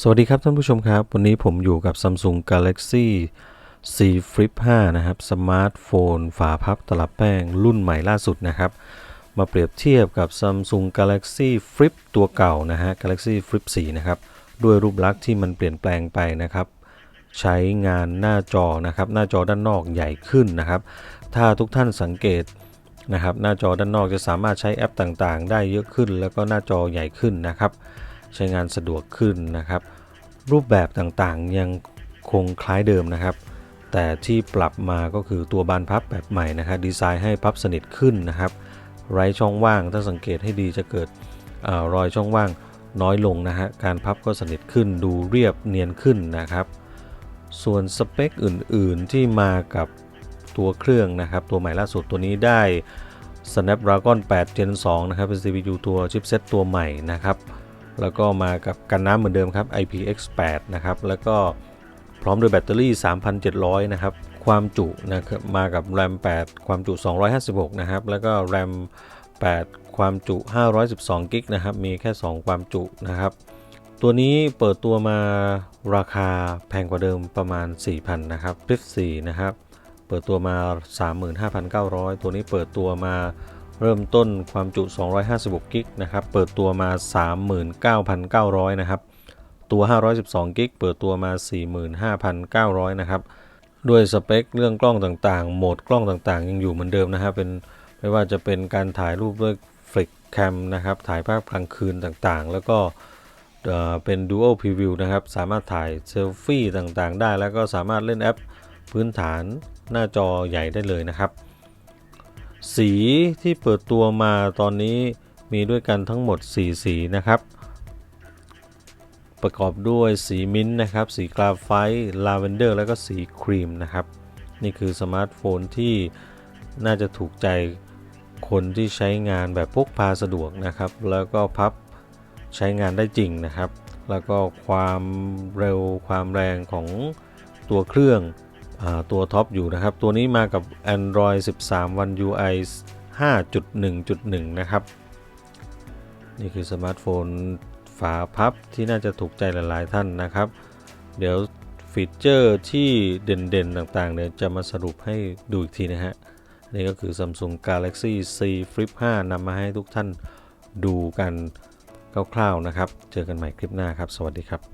สวัสดีครับท่านผู้ชมครับ วันนี้ผมอยู่กับ Samsung Galaxy C Flip 5 นะครับ สมาร์ทโฟน ฝาพับตลับแป้งรุ่นใหม่ล่าสุดนะครับ มาเปรียบเทียบกับ Samsung Galaxy Flip ตัวเก่านะฮะ Galaxy Flip 4 นะครับ ด้วยรูปลักษณ์ที่มันเปลี่ยนแปลงไปนะครับ ใช้งานหน้าจอนะครับ หน้าจอด้านนอกใหญ่ขึ้นนะครับ ถ้าทุกท่านสังเกตนะครับ หน้าจอด้านนอกจะสามารถใช้แอปต่างๆ ได้เยอะขึ้น แล้วก็หน้าจอใหญ่ขึ้นนะครับ ใช้งานสะดวกขึ้นนะครับ รูปแบบต่างๆยังคงคล้ายเดิมนะครับ แต่ที่ปรับมาก็คือตัวบานพับแบบใหม่นะครับดีไซน์ให้พับสนิทขึ้นนะครับ ไร้ช่องว่างถ้าสังเกตให้ดีจะเกิดอรอยช่องว่างน้อยลงนะฮะการพับก็สนิทขึ้นดูเรียบเนียนขึ้นนะครับ ส่วนสเปคอื่นๆที่มากับตัวเครื่องนะครับ ตัวใหม่ล่าสุดตัวนี้ได้ Snapdragon 8 Gen 2 นะครับ เป็น CPU ตัวชิปเซ็ตตัวใหม่นะครับ แล้วก็มากับกันน้ำเหมือนเดิมครับ IPX8 นะครับ แล้วก็พร้อมด้วยแบตเตอรี่ 3,700 นะครับ ความจุนะครับมากับ RAM 8 ความจุ 256 นะครับ แล้วก็ RAM 8 ความจุ 512 กิกนะครับ มีแค่ 2 ความจุนะครับ ตัวนี้เปิดตัวมาราคาแพงกว่าเดิมประมาณ 4,000 นะครับ Flip 4นะครับ เปิดตัวมา 35,900 ตัวนี้เปิดตัวมา เริ่มต้นความจุ 256 กิกนะครับ เปิดตัวมา 39,900 นะครับ ตัว 512 กิก เปิดตัวมา 45,900 นะครับ ด้วยสเปคเรื่องกล้องต่างๆ โหมดกล้องต่างๆ ยังอยู่เหมือนเดิมนะครับ เป็นไม่ว่าจะเป็นการถ่ายรูปด้วย Flick Cam นะครับ ถ่ายภาพกลางคืนต่างๆ แล้วก็เอ่อเป็น Dual Preview นะครับ สามารถถ่ายเซลฟี่ต่างๆ ได้ แล้วก็สามารถเล่นแอปพื้นฐานหน้าจอใหญ่ได้เลยนะครับ สีที่เปิดตัวมาตอนนี้มีด้วยกันทั้งหมด 4 สีนะครับ ประกอบด้วยสีมิ้นท์นะครับ สีกราไฟต์ลาเวนเดอร์ แล้วก็สีครีมนะครับ นี่คือสมาร์ทโฟนที่น่าจะถูกใจคนที่ใช้งานแบบพกพาสะดวกนะครับ แล้วก็พับใช้งานได้จริงนะครับ แล้วก็ความเร็วความแรงของตัวเครื่อง ตัวท็อปอยู่นะครับ ตัวนี้มากับ Android 13 One UI 5.1.1 นะครับ นี่คือสมาร์ทโฟนฝาพับที่น่าจะถูกใจหลาย ๆ ท่านนะครับ เดี๋ยวฟีเจอร์ที่เด่น ๆ ต่าง ๆเนี่ยจะมาสรุปให้ดูอีกทีนะฮะ นี่ก็คือ Samsung Galaxy C Flip 5นำมาให้ทุกท่านดูกันคร่าว ๆ นะครับ เจอกันใหม่คลิปหน้าครับ สวัสดีครับ